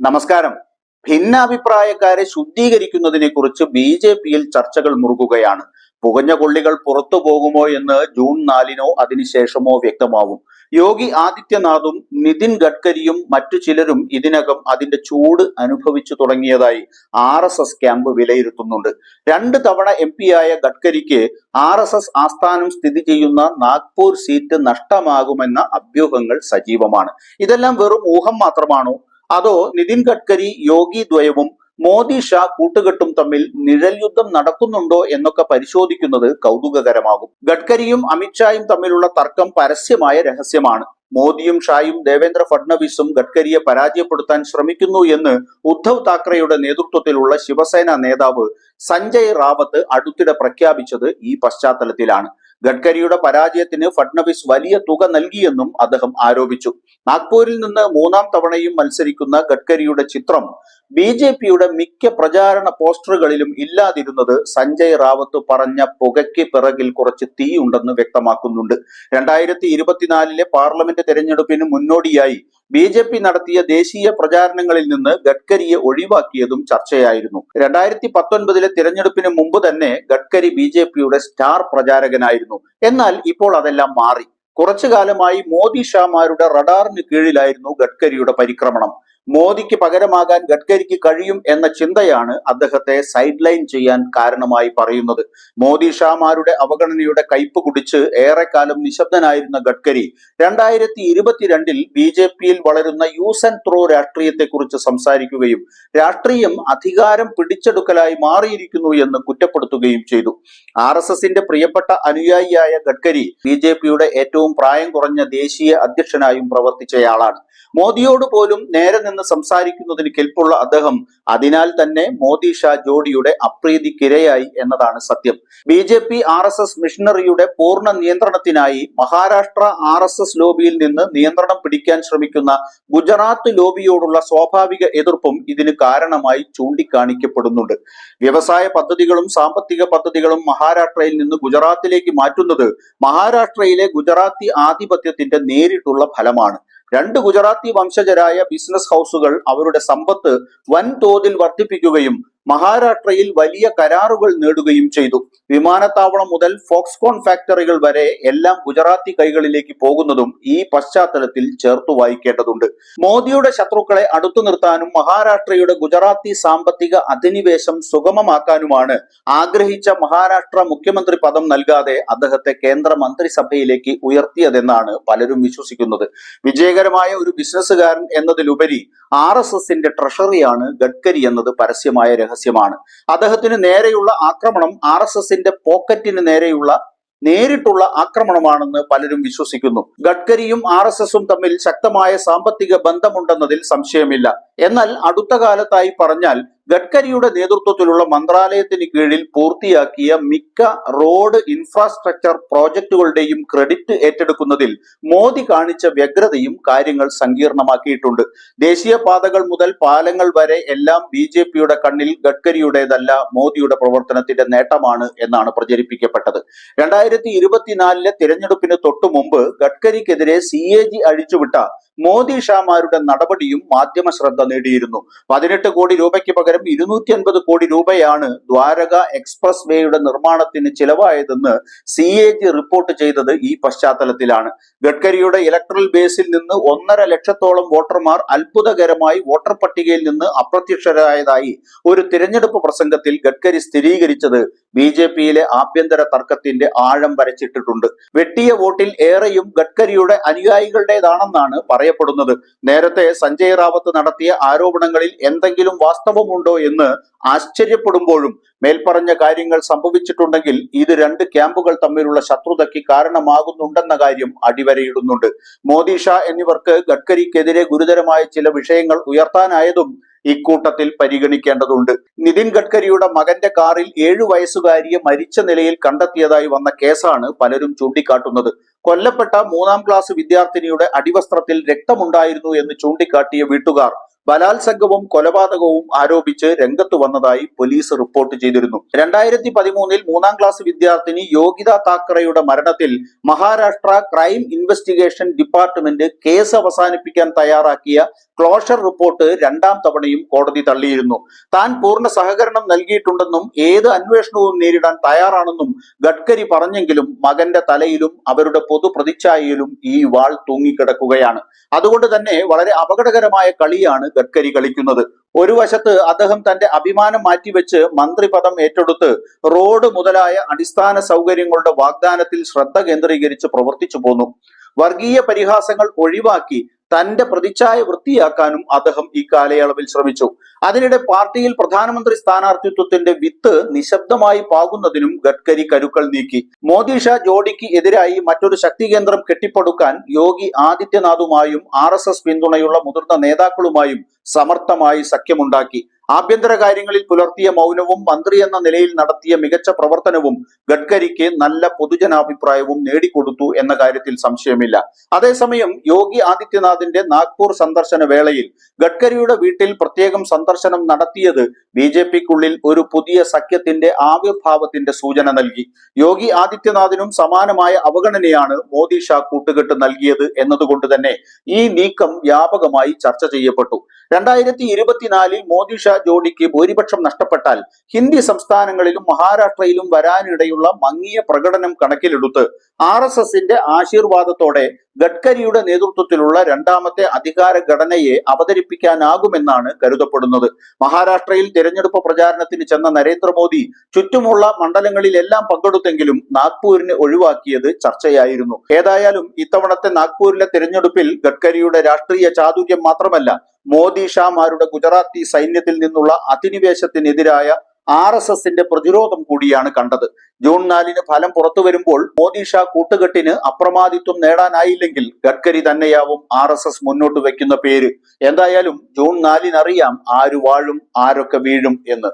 നമസ്കാരം. ഭിന്നാഭിപ്രായക്കാരെ ശുദ്ധീകരിക്കുന്നതിനെ കുറിച്ച് B J പിയിൽ ചർച്ചകൾ മുറുകുകയാണ്. പുകഞ്ഞ കൊള്ളികൾ പുറത്തു പോകുമോ എന്ന് ജൂൺ നാലിനോ അതിനുശേഷമോ വ്യക്തമാവും. യോഗി ആദിത്യനാഥും നിതിൻ ഗഡ്കരിയും മറ്റു ചിലരും ഇതിനകം അതിന്റെ ചൂട് അനുഭവിച്ചു തുടങ്ങിയതായി ആർ എസ് എസ് ക്യാമ്പ് വിലയിരുത്തുന്നുണ്ട്. രണ്ട് തവണ എം ആയ ഗഡ്കരിക്ക് ആർ എസ് എസ് ആസ്ഥാനം സ്ഥിതി ചെയ്യുന്ന നാഗ്പൂർ സീറ്റ് നഷ്ടമാകുമെന്ന അഭ്യൂഹങ്ങൾ സജീവമാണ്. ഇതെല്ലാം വെറും ഊഹം മാത്രമാണോ? അതോ നിതിൻ ഗഡ്കരി യോഗി ദ്വയവും മോദി ഷാ കൂട്ടുകെട്ടും തമ്മിൽ നിഴൽ യുദ്ധം നടക്കുന്നുണ്ടോ എന്നൊക്കെ പരിശോധിക്കുന്നത് കൗതുകകരമാകും. ഗഡ്കരിയും അമിത്ഷായും തമ്മിലുള്ള തർക്കം പരസ്യമായ രഹസ്യമാണ്. മോദിയും ഷായും ദേവേന്ദ്ര ഫഡ്നവിസും ഗഡ്കരിയെ പരാജയപ്പെടുത്താൻ ശ്രമിക്കുന്നു എന്ന് ഉദ്ധവ് താക്കറെയുടെ നേതൃത്വത്തിലുള്ള ശിവസേന നേതാവ് സഞ്ജയ് റാവത്ത് അടുത്തിടെ പ്രഖ്യാപിച്ചത് ഈ പശ്ചാത്തലത്തിലാണ്. ഗഡ്കരിയുടെ പരാജയത്തിന് ഫഡ്നവിസ് വലിയ തുക നൽകിയെന്നും അദ്ദേഹം ആരോപിച്ചു. നാഗ്പൂരിൽ നിന്ന് മൂന്നാം തവണയും മത്സരിക്കുന്ന ഗഡ്കരിയുടെ ചിത്രം ബി ജെ പിയുടെ മിക്ക പ്രചാരണ പോസ്റ്ററുകളിലും ഇല്ലാതിരുന്നത് സഞ്ജയ് റാവത്ത് പറഞ്ഞ പുകയ്ക്ക് പിറകിൽ കുറച്ച് തീയുണ്ടെന്ന് വ്യക്തമാക്കുന്നുണ്ട്. രണ്ടായിരത്തി ഇരുപത്തിനാലിലെ പാർലമെന്റ് തെരഞ്ഞെടുപ്പിന് മുന്നോടിയായി ബി ജെ പി നടത്തിയ ദേശീയ പ്രചാരണങ്ങളിൽ നിന്ന് ഗഡ്കരിയെ ഒഴിവാക്കിയതും ചർച്ചയായിരുന്നു. രണ്ടായിരത്തി പത്തൊൻപതിലെ തിരഞ്ഞെടുപ്പിന് മുമ്പ് തന്നെ ഗഡ്കരി ബി ജെ പിയുടെ സ്റ്റാർ പ്രചാരകനായിരുന്നു. എന്നാൽ ഇപ്പോൾ അതെല്ലാം മാറി. കുറച്ചു കാലമായി മോദി ഷാമാരുടെ റഡാറിന് കീഴിലായിരുന്നു ഗഡ്കരിയുടെ പരിക്രമണം. മോദിക്ക് പകരമാകാൻ ഗഡ്കരിക്ക് കഴിയും എന്ന ചിന്തയാണ് അദ്ദേഹത്തെ സൈഡ് ലൈൻ ചെയ്യാൻ കാരണമായി പറയുന്നത്. മോദി ഷാമാരുടെ അവഗണനയുടെ കയ്പ് കുടിച്ച് ഏറെക്കാലം നിശബ്ദനായിരുന്ന ഗഡ്കരി രണ്ടായിരത്തി ഇരുപത്തിരണ്ടിൽ ബി ജെ പിയിൽ വളരുന്ന യൂസ് ആൻഡ് ത്രോ രാഷ്ട്രീയത്തെക്കുറിച്ച് സംസാരിക്കുകയും രാഷ്ട്രീയം അധികാരം പിടിച്ചെടുക്കലായി മാറിയിരിക്കുന്നു എന്ന് കുറ്റപ്പെടുത്തുകയും ചെയ്തു. ആർ എസ് എസിന്റെ പ്രിയപ്പെട്ട അനുയായിയായ ഗഡ്കരി ബി ജെ പിയുടെ ഏറ്റവും പ്രായം കുറഞ്ഞ ദേശീയ അധ്യക്ഷനായും പ്രവർത്തിച്ചയാളാണ്. മോദിയോട് പോലും നേരെ നിന്ന് സംസാരിക്കുന്നതിന് കെൽപ്പുള്ള അദ്ദേഹം അതിനാൽ തന്നെ മോദി ഷാ ജോഡിയുടെ അപ്രീതിക്കിരയായി എന്നതാണ് സത്യം. B J P R S S മിഷണറിയുടെ പൂർണ നിയന്ത്രണത്തിനായി മഹാരാഷ്ട്ര ആർ എസ് എസ് ലോബിയിൽ നിന്ന് നിയന്ത്രണം പിടിക്കാൻ ശ്രമിക്കുന്ന ഗുജറാത്ത് ലോബിയോടുള്ള സ്വാഭാവിക എതിർപ്പും ഇതിന് കാരണമായി ചൂണ്ടിക്കാണിക്കപ്പെടുന്നുണ്ട്. വ്യവസായ പദ്ധതികളും സാമ്പത്തിക പദ്ധതികളും മഹാരാഷ്ട്രയിൽ നിന്ന് ഗുജറാത്തിലേക്ക് മാറ്റുന്നത് മഹാരാഷ്ട്രയിലെ ഗുജറാത്തി ആധിപത്യത്തിന്റെ നേരിട്ടുള്ള ഫലമാണ്. രണ്ട് ഗുജറാത്തി വംശജരായ ബിസിനസ് ഹൗസുകൾ അവരുടെ സമ്പത്ത് വൻതോതിൽ വർദ്ധിപ്പിക്കുകയും മഹാരാഷ്ട്രയിൽ വലിയ കരാറുകൾ നേടുകയും ചെയ്തു. വിമാനത്താവളം മുതൽ ഫോക്സ്കോൺ ഫാക്ടറികൾ വരെ എല്ലാം ഗുജറാത്തി കൈകളിലേക്ക് പോകുന്നതും ഈ പശ്ചാത്തലത്തിൽ ചേർത്തു വായിക്കേണ്ടതുണ്ട്. മോദിയുടെ ശത്രുക്കളെ അടുത്തു നിർത്താനും മഹാരാഷ്ട്രയുടെ ഗുജറാത്തി സാമ്പത്തിക അധിനിവേശം സുഗമമാക്കാനുമാണ് ആഗ്രഹിച്ച മഹാരാഷ്ട്ര മുഖ്യമന്ത്രി പദം നൽകാതെ അദ്ദേഹത്തെ കേന്ദ്ര മന്ത്രിസഭയിലേക്ക് ഉയർത്തിയതെന്നാണ് പലരും വിശ്വസിക്കുന്നത്. വിജയകരമായ ഒരു ബിസിനസ്സുകാരൻ എന്നതിലുപരി ആർ എസ് എസിന്റെ ട്രഷറിയാണ് ഗഡ്കരി എന്നത് പരസ്യമായ രഹസ്യമാണ്. അദ്ദേഹത്തിന് നേരെയുള്ള ആക്രമണം ആർ എസ് എസിന്റെ പോക്കറ്റിന് നേരെയുള്ള നേരിട്ടുള്ള ആക്രമണമാണെന്ന് പലരും വിശ്വസിക്കുന്നു. ഗഡ്കരിയും ആർ എസ് എസും തമ്മിൽ ശക്തമായ സാമ്പത്തിക ബന്ധമുണ്ടെന്നതിൽ സംശയമില്ല. എന്നാൽ അടുത്ത കാലത്തായി പറഞ്ഞാൽ ഗഡ്കരിയുടെ നേതൃത്വത്തിലുള്ള മന്ത്രാലയത്തിന് കീഴിൽ പൂർത്തിയാക്കിയ മിക്ക റോഡ് ഇൻഫ്രാസ്ട്രക്ചർ പ്രോജക്റ്റുകളുടെയും ക്രെഡിറ്റ് ഏറ്റെടുക്കുന്നതിൽ മോദി കാണിച്ച വ്യഗ്രതയും കാര്യങ്ങൾ സങ്കീർണമാക്കിയിട്ടുണ്ട്. ദേശീയപാതകൾ മുതൽ പാലങ്ങൾ വരെ എല്ലാം ബി ജെ പിയുടെ കണ്ണിൽ ഗഡ്കരിയുടേതല്ല മോദിയുടെ പ്രവർത്തനത്തിന്റെ നേട്ടമാണ് എന്നാണ് പ്രചരിപ്പിക്കപ്പെട്ടത്. രണ്ടായിരത്തി ഇരുപത്തിനാലിലെ തിരഞ്ഞെടുപ്പിന് തൊട്ടു മുമ്പ് ഗഡ്കരിക്കെതിരെ സി എ ജി അഴിച്ചുവിട്ട മോദി ഷാമാരുടെ നടപടിയും മാധ്യമ ശ്രദ്ധ നേടിയിരുന്നു. പതിനെട്ട് കോടി രൂപയ്ക്ക് പകരം ഇരുന്നൂറ്റി അൻപത് കോടി രൂപയാണ് ദ്വാരക എക്സ്പ്രസ് വേയുടെ നിർമ്മാണത്തിന് ചിലവായതെന്ന് സി എ ജി റിപ്പോർട്ട് ചെയ്തത് ഈ പശ്ചാത്തലത്തിലാണ്. ഗഡ്കരിയുടെ ഇലക്ട്രൽ ബേസിൽ നിന്ന് ഒന്നര ലക്ഷത്തോളം വോട്ടർമാർ അത്ഭുതകരമായി വോട്ടർ പട്ടികയിൽ നിന്ന് അപ്രത്യക്ഷരായതായി ഒരു തിരഞ്ഞെടുപ്പ് പ്രസംഗത്തിൽ ഗഡ്കരി സ്ഥിരീകരിച്ചത് ബി ജെ പിയിലെ ആഭ്യന്തര തർക്കത്തിന്റെ ആഴം വരച്ചിട്ടിട്ടുണ്ട്. വെട്ടിയ വോട്ടിൽ ഏറെയും ഗഡ്കരിയുടെ അനുയായികളുടേതാണെന്നാണ് പറയപ്പെടുന്നത്. നേരത്തെ സഞ്ജയ് റാവത്ത് നടത്തിയ ആരോപണങ്ങളിൽ എന്തെങ്കിലും വാസ്തവമുണ്ടോ എന്ന് ആശ്ചര്യപ്പെടുമ്പോഴും മേൽപ്പറഞ്ഞ കാര്യങ്ങൾ സംഭവിച്ചിട്ടുണ്ടെങ്കിൽ ഇത് രണ്ട് ക്യാമ്പുകൾ തമ്മിലുള്ള ശത്രുതയ്ക്ക് കാരണമാകുന്നുണ്ടെന്ന കാര്യം അടിവരയിടുന്നുണ്ട്. മോദി ഷാ എന്നിവർക്ക് ഗഡ്കരിക്കെതിരെ ഗുരുതരമായ ചില വിഷയങ്ങൾ ഉയർത്താനായതും ഇക്കൂട്ടത്തിൽ പരിഗണിക്കേണ്ടതുണ്ട്. നിതിൻ ഗഡ്കരിയുടെ മകന്റെ കാറിൽ ഏഴു വയസ്സുകാരിയെ മരിച്ച നിലയിൽ കണ്ടെത്തിയതായി വന്ന കേസാണ് പലരും ചൂണ്ടിക്കാട്ടുന്നത്. കൊല്ലപ്പെട്ട മൂന്നാം ക്ലാസ് വിദ്യാർത്ഥിനിയുടെ അടിവസ്ത്രത്തിൽ രക്തമുണ്ടായിരുന്നു എന്ന് ചൂണ്ടിക്കാട്ടിയ വീട്ടുകാർ ബലാത്സംഗവും കൊലപാതകവും ആരോപിച്ച് രംഗത്ത് വന്നതായി പോലീസ് റിപ്പോർട്ട് ചെയ്തിരുന്നു. രണ്ടായിരത്തി പതിമൂന്നിൽ മൂന്നാം ക്ലാസ് വിദ്യാർത്ഥിനി യോഗിത താക്കറയുടെ മരണത്തിൽ Maharashtra crime investigation department case അവസാനിപ്പിക്കാൻ തയ്യാറാക്കിയ ക്ലോഷർ റിപ്പോർട്ട് രണ്ടാം തവണയും കോടതി തള്ളിയിരുന്നു. താൻ പൂർണ സഹകരണം നൽകിയിട്ടുണ്ടെന്നും ഏത് അന്വേഷണവും നേരിടാൻ തയ്യാറാണെന്നും ഗഡ്കരി പറഞ്ഞെങ്കിലും മകന്റെ തലയിലും അവരുടെ പൊതു പ്രതിച്ഛായയിലും ഈ വാൾ തൂങ്ങിക്കിടക്കുകയാണ്. അതുകൊണ്ട് തന്നെ വളരെ അപകടകരമായ കളിയാണ് ഗഡ്കരി കളിക്കുന്നത്. ഒരു വശത്ത് അദ്ദേഹം തന്റെ അഭിമാനം മാറ്റിവെച്ച് മന്ത്രിപദം ഏറ്റെടുത്ത് റോഡ് മുതലായ അടിസ്ഥാന സൗകര്യങ്ങളുടെ വാഗ്ദാനത്തിൽ ശ്രദ്ധ കേന്ദ്രീകരിച്ച് പ്രവർത്തിച്ചു പോന്നു. വർഗീയ പരിഹാസങ്ങൾ ഒഴിവാക്കി തന്റെ പ്രതിച്ഛായ വൃത്തിയാക്കാനും അദ്ദേഹം ഈ കാലയളവിൽ ശ്രമിച്ചു. അതിനിടെ പാർട്ടിയിൽ പ്രധാനമന്ത്രി സ്ഥാനാർത്ഥിത്വത്തിന്റെ വിത്ത് നിശബ്ദമായി പാകുന്നതിനും ഗഡ്കരി കരുക്കൾ നീക്കി. മോദി ഷാ ജോഡിക്ക് എതിരായി മറ്റൊരു ശക്തി കേന്ദ്രം കെട്ടിപ്പടുക്കാൻ യോഗി ആദിത്യനാഥുമായും ആർ പിന്തുണയുള്ള മുതിർന്ന നേതാക്കളുമായും സമർത്ഥമായി സഖ്യമുണ്ടാക്കി. ആഭ്യന്തര കാര്യങ്ങളിൽ പുലർത്തിയ മൗനവും മന്ത്രി എന്ന നിലയിൽ നടത്തിയ മികച്ച പ്രവർത്തനവും ഗഡ്കരിക്ക് നല്ല പൊതുജനാഭിപ്രായവും നേടിക്കൊടുത്തു എന്ന കാര്യത്തിൽ സംശയമില്ല. അതേസമയം യോഗി ആദിത്യനാഥിന്റെ നാഗ്പൂർ സന്ദർശന വേളയിൽ ഗഡ്കരിയുടെ വീട്ടിൽ പ്രത്യേകം സന്ദർശനം നടത്തിയത് ബി ജെ പിക്കുള്ളിൽ ഒരു പുതിയ സഖ്യത്തിന്റെ ആവിർഭാവത്തിന്റെ സൂചന നൽകി. യോഗി ആദിത്യനാഥിനും സമാനമായ അവഗണനയാണ് മോദി ഷാ കൂട്ടുകെട്ട് നൽകിയത് എന്നതുകൊണ്ട് തന്നെ ഈ നീക്കം വ്യാപകമായി ചർച്ച ചെയ്യപ്പെട്ടു. രണ്ടായിരത്തി ഇരുപത്തിനാലിൽ മോദി ഷാ ജോഡിക്ക് ഭൂരിപക്ഷം നഷ്ടപ്പെട്ടാൽ ഹിന്ദി സംസ്ഥാനങ്ങളിലും മഹാരാഷ്ട്രയിലും വരാനിടയുള്ള മങ്ങിയ പ്രകടനം കണക്കിലെടുത്ത് ആർ എസ് എസിന്റെ ആശീർവാദത്തോടെ ഗഡ്കരിയുടെ നേതൃത്വത്തിലുള്ള രണ്ടാമത്തെ അധികാര ഘടനയെ അവതരിപ്പിക്കാനാകുമെന്നാണ് കരുതപ്പെടുന്നത്. മഹാരാഷ്ട്രയിൽ തിരഞ്ഞെടുപ്പ് പ്രചാരണത്തിന് ചെന്ന നരേന്ദ്രമോദി ചുറ്റുമുള്ള മണ്ഡലങ്ങളിലെല്ലാം പങ്കെടുത്തെങ്കിലും നാഗ്പൂരിനെ ഒഴിവാക്കിയത് ചർച്ചയായിരുന്നു. ഏതായാലും ഇത്തവണത്തെ നാഗ്പൂരിലെ തിരഞ്ഞെടുപ്പിൽ ഗഡ്കരിയുടെ രാഷ്ട്രീയ ചാതുര്യം മാത്രമല്ല മോദി ഷാമാരുടെ ഗുജറാത്തി സൈന്യത്തിൽ നിന്നുള്ള അധിനിവേശത്തിനെതിരായ ആർ എസ് എസിന്റെ പ്രതിരോധം കൂടിയാണ് കണ്ടത്. ജൂൺ നാലിന് ഫലം പുറത്തു വരുമ്പോൾ മോദി ഷാ കൂട്ടുകെട്ടിന് അപ്രമാദിത്വം നേടാനായില്ലെങ്കിൽ ഗഡ്കരി തന്നെയാവും ആർ എസ് എസ് മുന്നോട്ട് വെക്കുന്ന പേര്. എന്തായാലും ജൂൺ നാലിനറിയാം ആര് വാഴും ആരൊക്കെ വീഴും എന്ന്.